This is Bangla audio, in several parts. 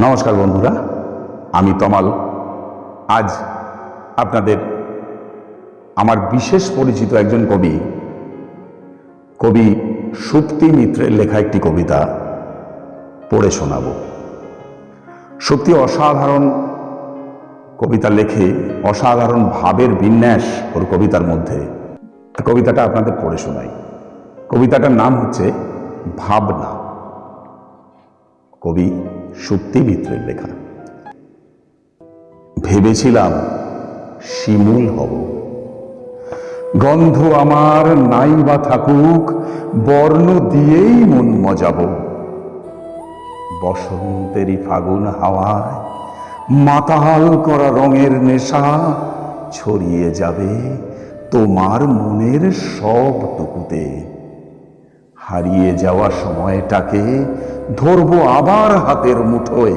নমস্কার বন্ধুরা, আমি তমাল। আজ আপনাদের আমার বিশেষ পরিচিত একজন কবি কবি সুপ্তি মিত্রের লেখা একটি কবিতা পড়ে শোনাব। সত্যি অসাধারণ কবিতা লেখে, অসাধারণ ভাবের বিন্যাস ওর কবিতার মধ্যে। কবিতাটা আপনাদের পড়ে শোনাই। কবিতাটার নাম হচ্ছে ভাবনা। কবি সুপ্তি মিত্রের লেখা। ভেবেছিলাম শিমুল হব। গন্ধ আমার নাই বা থাকুক, বর্ণ দিয়েই মন মজাব। বসন্তেরই ফাগুন হাওয়ায় মাতাল করা রঙের নেশা ছড়িয়ে যাবে তোমার মনের সব টুকুতে হারিয়ে যাওয়া সময়টাকে ধরবো আবার হাতের মুঠোয়।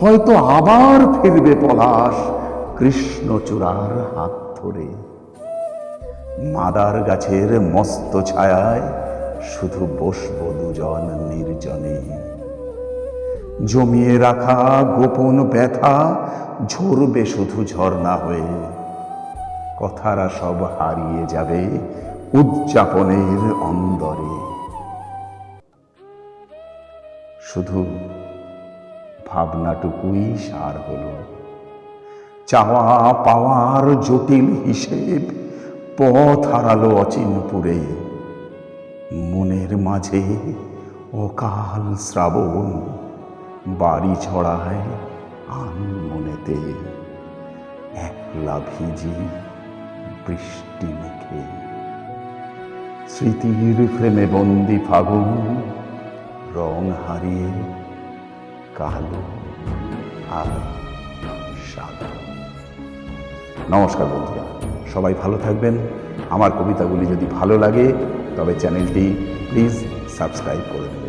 হয়তো আবার ফিরবে পলাশ কৃষ্ণচূড়ার হাত ধরে। মাদার গাছের মস্ত ছায়ায় শুধু বসবো দুজন নির্জনে। জমিয়ে রাখা গোপন ব্যথা ঝরবে শুধু ঝর্ণা হয়ে। কথারা সব হারিয়ে যাবে উদযাপনের অন্দরে। শুধু ভাবনাটুকুই সার হলো। চাওয়া পাওয়ার জটিল হিসেব পথ হারালো অচিনপুরে। মনের মাঝে অকাল শ্রাবণ, বাড়ি ছড়ায় আন মনেতে। একলা ভিজি বৃষ্টি মেখে। স্মৃতির ফ্রেমে বন্দি ফাগুন রং হারিয়ে কালো আর সাদা। নমস্কার বন্ধুরা, সবাই ভালো থাকবেন। আমার কবিতাগুলি যদি ভালো লাগে, তবে চ্যানেলটি প্লিজ সাবস্ক্রাইব করে দিন।